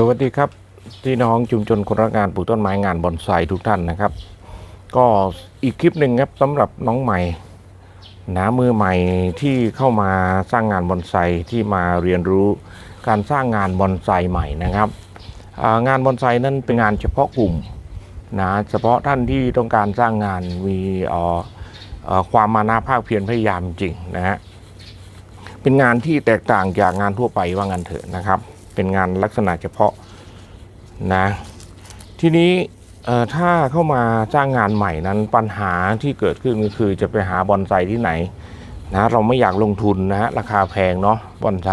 สวัสดีครับพี่น้องชุมชนคนรักงานปลูกต้นไม้งานบอนไซทุกท่านนะครับ ก็อีกคลิปหนึ่งครับสำหรับน้องใหม่นะมือใหม่ที่เข้ามาสร้างงานบอนไซที่มาเรียนรู้การสร้างงานบอนไซใหม่นะครับงานบอนไซนั้นเป็นงานเฉพาะกลุ่มนะเฉพาะท่านที่ต้องการสร้างงานมีความมานะภาคเพียรพยายามจริงนะฮะเป็นงานที่แตกต่างจากงานทั่วไปว่างันเถอะนะครับ เป็นงานลักษณะเฉพาะนะทีนี้ถ้าเข้ามาจ้างงานใหม่นั้นปัญหาที่เกิดขึ้นก็คือจะไปหาบอนไซที่ไหนนะเราไม่อยากลงทุนนะฮะราคาแพงเนาะบอนไซ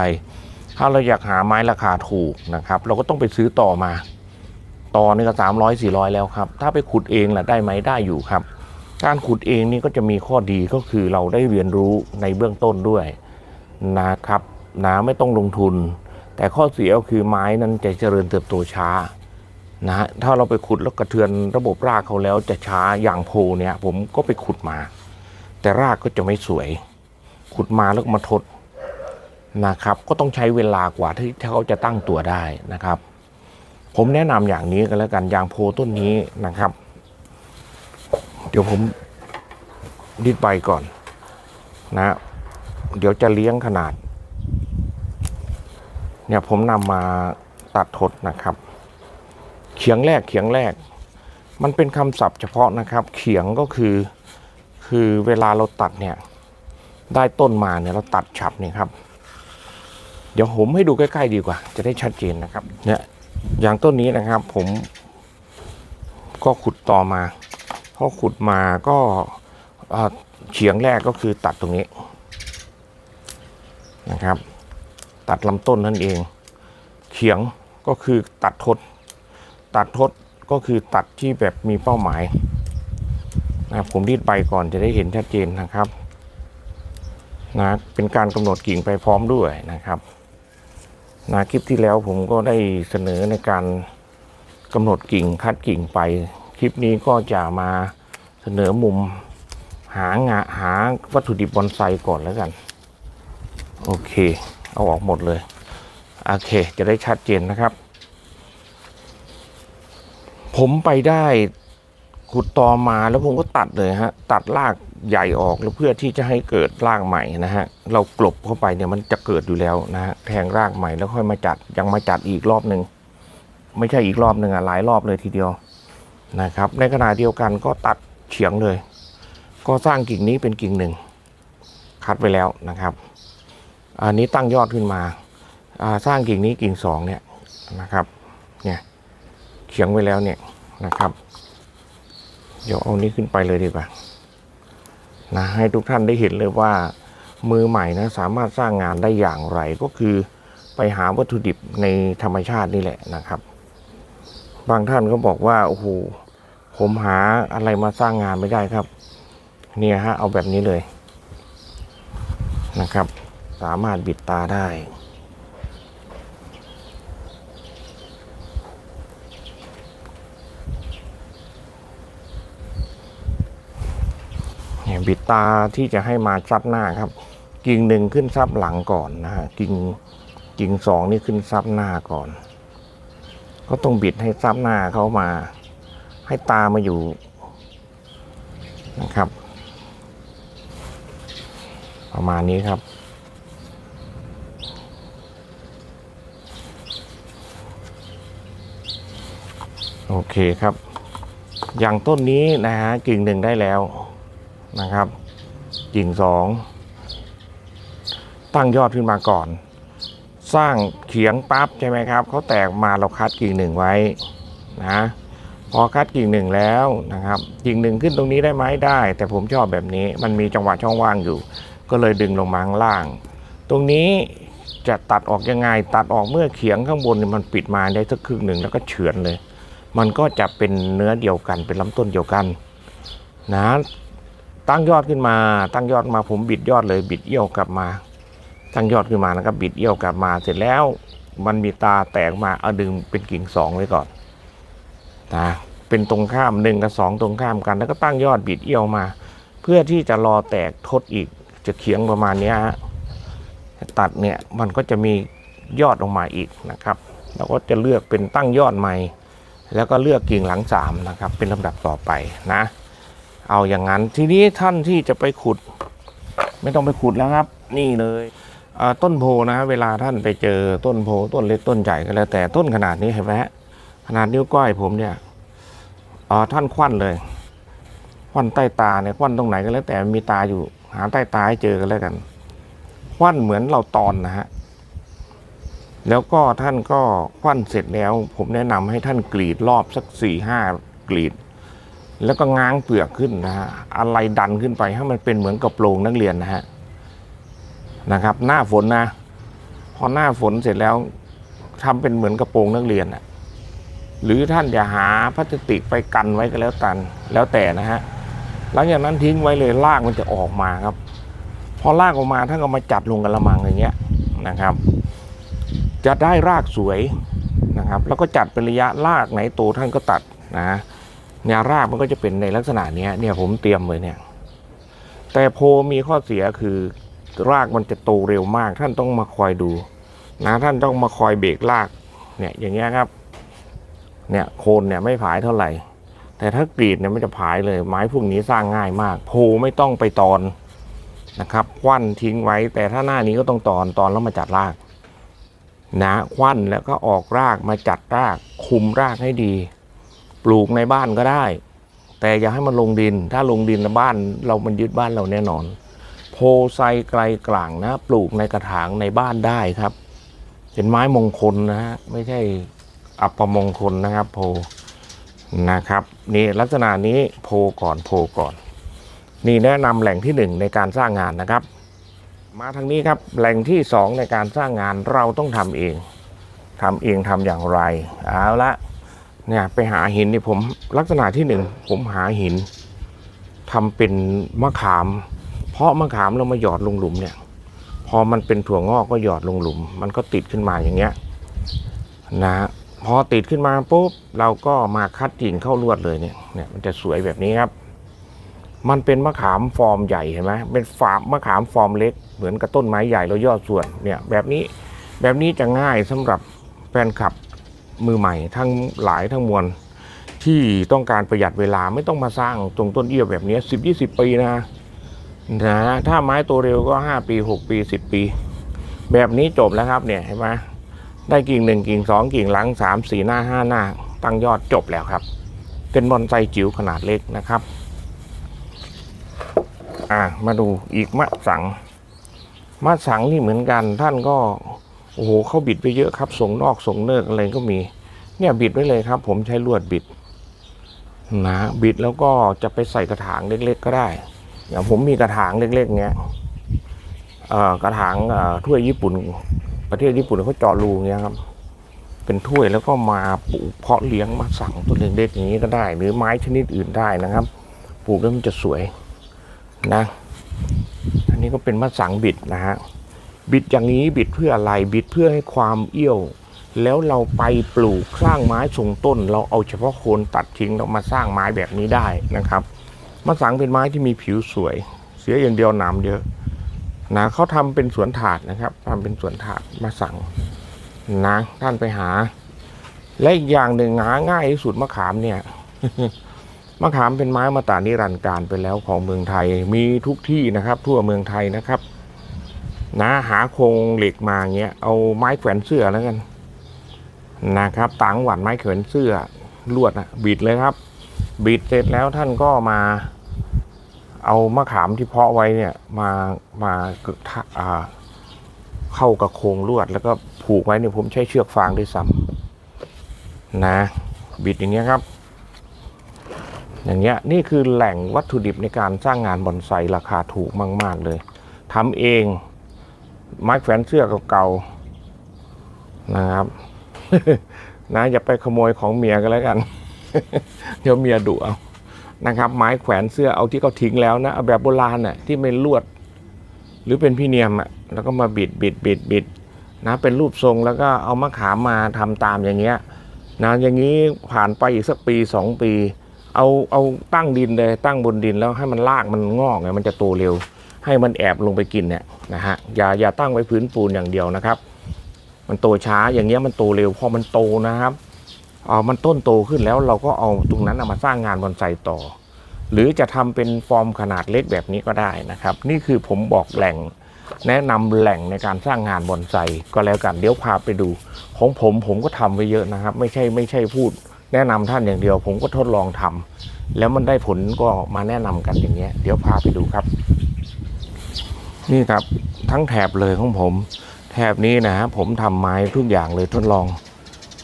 ถ้าเราอยากหาไม้ราคาถูกนะครับ เราก็ต้องไปซื้อต่อมา ต่อนี่ก็สามร้อยสี่ร้อยแล้วครับ ถ้าไปขุดเองล่ะได้ไหมได้อยู่ครับ การขุดเองนี่ก็จะมีข้อดีก็คือเราได้เรียนรู้ในเบื้องต้นด้วยนะครับนะไม่ต้องลงทุน แต่ข้อเสียก็คือไม้นั้นจะเจริญเติบโตช้านะฮะถ้าเราไปขุดแล้วกระเทือนระบบรากเขาแล้วจะช้าอย่างโพเนี่ย ผมก็ไปขุดมา แต่รากก็จะไม่สวย ขุดมาแล้วมาทดนะครับ ก็ต้องใช้เวลากว่าที่เขาจะตั้งตัวได้นะครับ ผมแนะนำอย่างนี้กันแล้วกันยางโพต้นนี้นะครับ เดี๋ยวผมดิดใบก่อนนะ เดี๋ยวจะเลี้ยงขนาด เนี่ยผมนำมาตัดทดนะครับ เขียงแรกเขียงแรก มันเป็นคำศัพท์เฉพาะนะครับ เขียงก็คือคือเวลาเราตัดเนี่ยได้ต้นมาเนี่ยเราตัดฉับเนี่ยครับ เดี๋ยวผมให้ดูใกล้ ๆ ดีกว่า จะได้ชัดเจนนะครับเนี่ยอย่างต้นนี้นะครับผมก็ขุดต่อมาพอขุดมาก็เอ่อเฉียงแรกก็คือตัดตรงนี้นะครับ ตัดลำต้นนั่นเอง เขียงก็คือตัดทด ตัดทดก็คือตัดที่แบบมีเป้าหมายนะครับผมรีดใบก่อนจะได้เห็นชัดเจนนะครับนะเป็นการกำหนดกิ่งไปพร้อมด้วยนะครับนะคลิปที่แล้วผมก็ได้เสนอในการกำหนดกิ่งคัดกิ่งไป คลิปนี้ก็จะมาเสนอมุมหางาหาวัตถุดิบบอนไซก่อนแล้วกัน โอเค เอาออกหมดเลย โอเค จะได้ชัดเจนนะครับ ผมไปได้ขุดตอมาแล้วผมก็ตัดเลยฮะ ตัดรากใหญ่ออกแล้วเพื่อที่จะให้เกิดรากใหม่นะฮะ เรากลบเข้าไปเนี่ยมันจะเกิดอยู่แล้วนะฮะ แทงรากใหม่แล้วค่อยมาจัด ยังมาจัดอีกรอบหนึ่ง ไม่ใช่อีกรอบหนึ่งอะหลายรอบเลยทีเดียวนะครับ ในขณะเดียวกันก็ตัดเฉียงเลย ก็สร้างกิ่งนี้เป็นกิ่งหนึ่ง คัดไว้แล้วนะครับ อันนี้ตั้งยอดขึ้นมาสร้างกิ่งนี้กิ่งสองเนี่ยนะครับเนี่ยเขียงไว้แล้วเนี่ยนะครับ เดี๋ยวเอานี้ขึ้นไปเลยดีกว่านะให้ทุกท่านได้เห็นเลยว่ามือใหม่นะสามารถสร้างงานได้อย่างไรก็คือไปหาวัตถุดิบในธรรมชาตินี่แหละนะครับ บางท่านก็บอกว่าโอ้โหผมหาอะไรมาสร้างงานไม่ได้ครับ เนี่ยฮะเอาแบบนี้เลยนะครับ สามารถบิดตาได้ เนี่ยบิดตาที่จะให้มาซับหน้าครับ กิ่งหนึ่งขึ้นซับหลังก่อนนะฮะ กิ่งกิ่งสองนี่ขึ้นซับหน้าก่อน ก็ต้องบิดให้ซับหน้าเขามา ให้ตามาอยู่นะครับ ประมาณนี้ครับ โอเคครับ อย่างต้นนี้นะฮะกิ่งหนึ่งได้แล้วนะครับ กิ่งสองตั้งยอดขึ้นมาก่อน สร้างเขียงปั๊บใช่ไหมครับเขาแตกมาเราคัดกิ่งหนึ่งไว้นะพอคัดกิ่งหนึ่งแล้วนะครับ กิ่งหนึ่งขึ้นตรงนี้ได้ไหมได้ แต่ผมชอบแบบนี้มันมีจังหวะช่องว่างอยู่ ก็เลยดึงลงมาข้างล่าง ตรงนี้จะตัดออกยังไง ตัดออกเมื่อเขียงข้างบนมันปิดมาได้สักครึ่งหนึ่งแล้วก็เฉือนเลย มันก็จะเป็นเนื้อเดียวกัน เป็นลำต้นเดียวกันนะตั้งยอดขึ้นมา ตั้งยอดมาผมบิดยอดเลยบิดเอี้ยวกลับมา ตั้งยอดขึ้นมานะครับบิดเอี้ยวกลับมาเสร็จแล้ว มันมีตาแตกมาเอาดึงเป็นกิ่งสองไว้ก่อนนะเป็นตรงข้ามหนึ่งกับสองตรงข้ามกัน แล้วก็ตั้งยอดบิดเอี้ยวมา เพื่อที่จะรอแตกทดอีกจะเขียงประมาณนี้ฮะตัดเนี่ยมันก็จะมียอดออกมาอีกนะครับเราก็จะเลือกเป็นตั้งยอดใหม่ แล้วก็เลือกกิ่งหลังสามนะครับ เป็นลำดับต่อไปนะ เอาอย่างนั้นทีนี้ท่านที่จะไปขุด ไม่ต้องไปขุดแล้วครับ นี่เลยต้นโพนะเวลาท่านไปเจอต้นโพต้นเล็กต้นใหญ่ก็แล้วแต่ต้นขนาดนี้เห็นไหมฮะขนาดนิ้วก้อยผมเนี่ยท่านควันเลยควันใต้ตาเนี่ยควันตรงไหนก็แล้วแต่มีตาอยู่หาใต้ตาให้เจอกันแล้วกันควันเหมือนเราตอนนะฮะ แล้วก็ท่านก็ควันเสร็จแล้ว ผมแนะนำให้ท่านกรีดรอบสักสี่ห้ากรีด แล้วก็ง้างเปลือกขึ้นนะฮะอะไรดันขึ้นไปให้มันเป็นเหมือนกระโปรงนักเรียนนะฮะนะครับ หน้าฝนนะ พอหน้าฝนเสร็จแล้วทำเป็นเหมือนกระโปรงนักเรียนอะหรือท่านจะหาพลาสติกไปกันไว้ก็แล้วตันแล้วแต่นะฮะหลังจากนั้นทิ้งไว้เลยรากมันจะออกมาครับ พอรากออกมาท่านก็มาจัดลงกระมังอย่างเงี้ยนะครับ จะได้รากสวยนะครับ แล้วก็จัดเป็นระยะรากไหนโตท่านก็ตัดนะเนี่ยรากมันก็จะเป็นในลักษณะนี้เนี่ยผมเตรียมเลยเนี่ย แต่โพมีข้อเสียคือรากมันจะโตเร็วมาก ท่านต้องมาคอยดูนะท่านต้องมาคอยเบรกรากเนี่ยอย่างเงี้ยครับ เนี่ยโคนเนี่ยไม่ผายเท่าไหร่ แต่ถ้ากรีดเนี่ยมันจะผายเลย ไม้พวกนี้สร้างง่ายมาก โพไม่ต้องไปตอนนะครับควันทิ้งไว้ แต่ถ้าหน้านี้ก็ต้องตอนตอนแล้วมาจัดราก นะควันแล้วก็ออกรากมาจัดรากคุมรากให้ดี ปลูกในบ้านก็ได้ แต่อย่าให้มันลงดิน ถ้าลงดินในบ้านเรามันยึดบ้านเราแน่นอน โพไซไกลกลางนะ ปลูกในกระถางในบ้านได้ครับ เป็นไม้มงคลนะฮะไม่ใช่อัปมงคลนะครับโพนะครับนี่ลักษณะนี้โพก่อนโพก่อน นี่แนะนำแหล่งที่หนึ่งในการสร้างงานนะครับ มาทางนี้ครับแหล่งที่สองในการสร้างงานเราต้องทำเองทำเองทำอย่างไรเอาละเนี่ยไปหาหินนี่ผมลักษณะที่หนึ่งผมหาหินทำเป็นมะขาม เพราะมะขามเรามาหยอดลงหลุมเนี่ย พอมันเป็นถั่วงอกก็หยอดลงหลุม มันก็ติดขึ้นมาอย่างเงี้ยนะพอติดขึ้นมาปุ๊บเราก็มาคัดกิ่งเข้าลวดเลยเนี่ยเนี่ยมันจะสวยแบบนี้ครับ มันเป็นมะขามฟอร์มใหญ่เห็นไหมเป็นฝาบมะขามฟอร์มเล็ก เหมือนกับต้นไม้ใหญ่แล้วยอดส่วนเนี่ยแบบนี้แบบนี้จะง่ายสำหรับแฟนคลับมือใหม่ทั้งหลายทั้งมวลที่ต้องการประหยัดเวลาไม่ต้องมาสร้างตรงต้นเอี้ยวแบบนี้สิบยี่สิบปีนะนะถ้าไม้โตเร็วก็ห้าปีหกปีสิบปี แบบนี้จบแล้วครับเนี่ยเห็นไหมได้กิ่งหนึ่งกิ่งสองกิ่งหลังสามสี่หน้าห้าหน้า ตั้งยอดจบแล้วครับ เป็นบอนไซจิ๋วขนาดเล็กนะครับ อะมาดูอีกมะสังมะสังนี่เหมือนกันท่านก็โอ้โหเขาบิดไปเยอะครับส่งนอกส่งเนิกอะไรก็มี เนี่ยบิดไว้เลยครับ ผมใช้ลวดบิดนะบิดแล้วก็จะไปใส่กระถางเล็ก ๆ ก็ได้ อย่างผมมีกระถางเล็ก ๆ เงี้ยเอ่อกระถางเอ่อถ้วยญี่ปุ่น ประเทศญี่ปุ่นเขาเจาะรูเงี้ยครับ เป็นถ้วยแล้วก็มาปลูกเพาะเลี้ยงมาสั่งตัวเล็กๆอย่างนี้ก็ได้ หรือไม้ชนิดอื่นได้นะครับ ปลูกแล้วมันจะสวย นะ อันนี้ก็เป็นมะสังบิดนะฮะ บิดอย่างนี้บิดเพื่ออะไร บิดเพื่อให้ความเอี้ยว แล้วเราไปปลูกสร้างไม้ทรงต้น เราเอาเฉพาะโคนตัดทิ้งเรามาสร้างไม้แบบนี้ได้นะครับมะสังเป็นไม้ที่มีผิวสวย เสียอย่างเดียวหนามเยอะนะเขาทำเป็นสวนถาดนะครับทำเป็นสวนถาดมะสังนะท่านไปหา และอีกอย่างหนึ่งหาง่ายที่สุดมะขามเนี่ย มะขามเป็นไม้มาตานิรันดร์การไปแล้วของเมืองไทยมีทุกที่นะครับ ทั่วเมืองไทยนะครับนะหาโครงเหล็กมาเงี้ยเอาไม้แขวนเสื้อแล้วกันนะครับต่างหวัดไม้แขวนเสื้อลวดนะบิดเลยครับ บิดเสร็จแล้วท่านก็มา เอามะขามที่เพาะไว้เนี่ยมามาอ่าเข้ากับโครงลวด แล้วก็ผูกไว้เนี่ยผมใช้เชือกฟางด้วยซ้ำนะ บิดอย่างเงี้ยครับ อย่างเงี้ยนี่คือแหล่งวัตถุดิบในการสร้างงานบอนไซราคาถูกมาก ๆ เลยทำเองไม้แขวนเสื้อเก่าๆนะครับนะอย่าไปขโมยของเมียกันแล้วกัน เดี๋ยวเมียดุเอานะครับ ไม้แขวนเสื้อเอาที่เขาทิ้งแล้วนะเอาแบบโบราณน่ะที่ไม่ลวด หรือเป็นพี่เนียมอะแล้วก็มาบิดบิดบิดบิดนะเป็นรูปทรงแล้วก็เอามะขามมาทำตามอย่างเงี้ยนะอย่างนี้ผ่านไปอีกสักปีสองปี เอาเอาตั้งดินเลยตั้งบนดินแล้วให้มันรากมันงอกไงมันจะโตเร็ว ให้มันแอบลงไปกินเนี่ยนะฮะอย่าอย่าตั้งไว้พื้นปูนอย่างเดียวนะครับ มันโตช้าอย่างเงี้ยมันโตเร็วพอมันโตนะครับเออมันต้นโตขึ้นแล้วเราก็เอาตรงนั้นนะมาสร้างงานบอนไซต่อ หรือจะทำเป็นฟอร์มขนาดเล็กแบบนี้ก็ได้นะครับ นี่คือผมบอกแหล่งแนะนำแหล่งในการสร้างงานบอนไซก็แล้วกันเดี๋ยวพาไปดู ของผมผมก็ทำไว้เยอะนะครับ ไม่ใช่ไม่ใช่พูด แนะนำท่านอย่างเดียว ผมก็ทดลองทำแล้วมันได้ผลก็มาแนะนำกันอย่างเงี้ย เดี๋ยวพาไปดูครับ นี่ครับทั้งแถบเลยของผม แถบนี้นะฮะผมทำไม้ทุกอย่างเลยทดลอง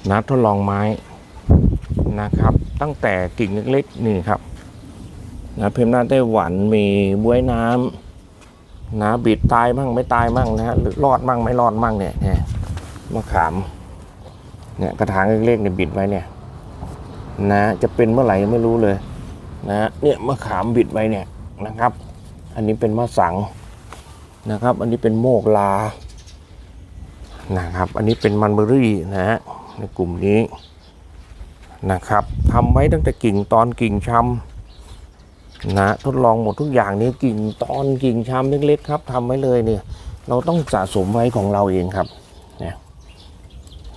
นะทดลองไม้นะครับ ตั้งแต่กิ่งเล็กๆนี่ครับนะเพมหน้าไต้หวันมีบ้วยน้ำนะบิดตายมั่งไม่ตายมั่งนะฮะหรือรอดมั่งไม่รอดมั่งเนี่ยเนี่ยมะขามเนี่ยกระถางเล็กๆเนี่ยบิดไว้เนี่ย นะจะเป็นเมื่อไหร่ยังไม่รู้เลยนะเนี่ยมะขามบิดไว้เนี่ยนะครับ อันนี้เป็นมะสังนะครับ อันนี้เป็นโมกลานะครับ อันนี้เป็นมันเบอรี่นะฮะในกลุ่มนี้นะครับทำไว้ตั้งแต่กิ่งตอนกิ่งชำนะทดลองหมดทุกอย่างนี้กิ่งตอนกิ่งชำเล็กๆครับทำไว้เลยเนี่ยเราต้องสะสมไว้ของเราเองครับเนี่ย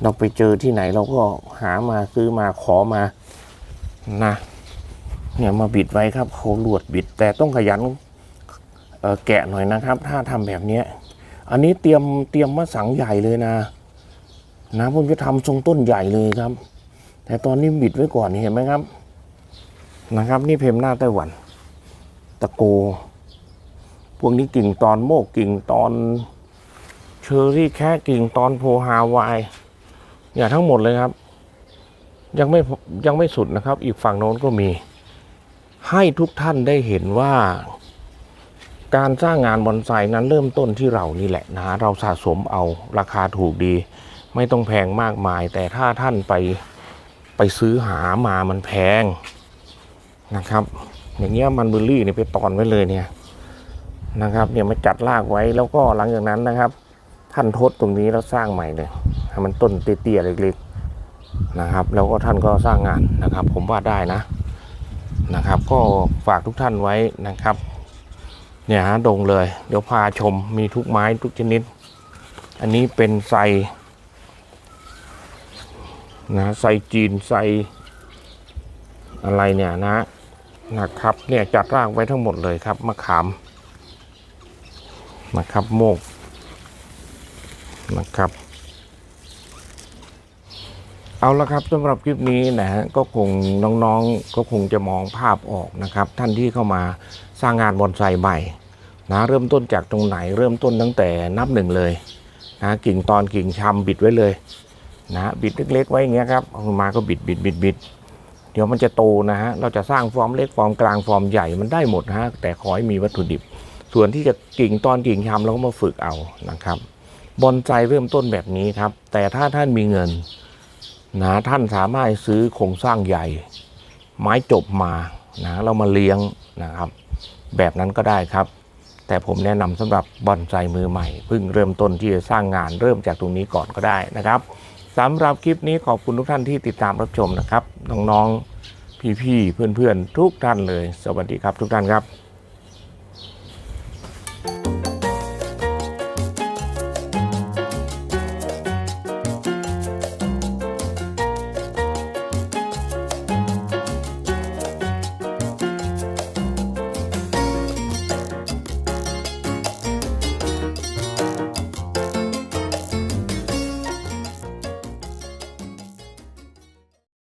เราไปเจอที่ไหนเราก็หามาซื้อมาขอมา นะ เนี่ยมาบิดไว้ครับเขาลวดบิด แต่ต้องขยันแกะหน่อยนะครับ ถ้าทำแบบเนี้ยอันนี้เตรียมเตรียมมาสังใหญ่เลยนะ นะผมจะทำทรงต้นใหญ่เลยครับ แต่ตอนนี้บิดไว้ก่อนเห็นไหมครับ นะครับ นี่เพมหน้าไต้หวัน ตะโก พวกนี้กิ่งตอนโมกกิ่งตอนเชอรี่แค่กิ่งตอนโพฮาวายเนี่ยทั้งหมดเลยครับ ยังไม่ยังไม่สุดนะครับ อีกฝั่งโน้นก็มี ให้ทุกท่านได้เห็นว่า การสร้างงานบอนไซนั้นเริ่มต้นที่เรานี่แหละนะเราสะสมเอาราคาถูกดี ไม่ต้องแพงมากมาย แต่ถ้าท่านไปไปซื้อหามามันแพงนะครับ อย่างเงี้ยมันเบอร์รี่เนี่ยไปตอนไว้เลยเนี่ยนะครับเนี่ยมาจัดรากไว้แล้วก็หลังจากนั้นนะครับ ท่านทดตรงนี้แล้วสร้างใหม่เลยให้มันต้นเตี้ยๆเล็ก นะครับ แล้วก็ท่านก็สร้างงานนะครับ ผมว่าได้นะนะครับ ก็ฝากทุกท่านไว้นะครับเนี่ยฮะดงเลย เดี๋ยวพาชมมีทุกไม้ทุกชนิด อันนี้เป็นไซนะไซจีนไซอะไรเนี่ยนะนะครับเนี่ยจัดร่างไว้ทั้งหมดเลยครับมะขามนะครับโมกนะครับ เอาละครับสำหรับคลิปนี้นะฮะก็คงน้องๆก็คงจะมองภาพออกนะครับ ท่านที่เข้ามาสร้างงานบอนไซใหม่นะเริ่มต้นจากตรงไหนเริ่มต้นตั้งแต่นับหนึ่งเลยนะกิ่งตอนกิ่งชำบิดไว้เลยนะบิดเล็กๆไว้อย่างเงี้ยครับเอามาก็บิดบิดบิดบิดเดี๋ยวมันจะโตนะฮะเราจะสร้างฟอร์มเล็กฟอร์มกลางฟอร์มใหญ่มันได้หมดนะฮะแต่ขอให้มีวัตถุดิบ ส่วนที่จะกิ่งตอนกิ่งชำเราก็มาฝึกเอานะครับบอนไซเริ่มต้นแบบนี้ครับ แต่ถ้าท่านมีเงิน นะท่านสามารถซื้อโครงสร้างใหญ่ ไม้จบมานะเรามาเลี้ยงนะครับ แบบนั้นก็ได้ครับ แต่ผมแนะนำสำหรับบอนไซมือใหม่เพิ่งเริ่มต้นที่จะสร้างงานเริ่มจากตรงนี้ก่อนก็ได้นะครับสำหรับคลิปนี้ขอบคุณทุกท่านที่ติดตามรับชมนะครับน้องๆพี่ๆเพื่อนๆทุกท่านเลย สวัสดีครับทุกท่านครับ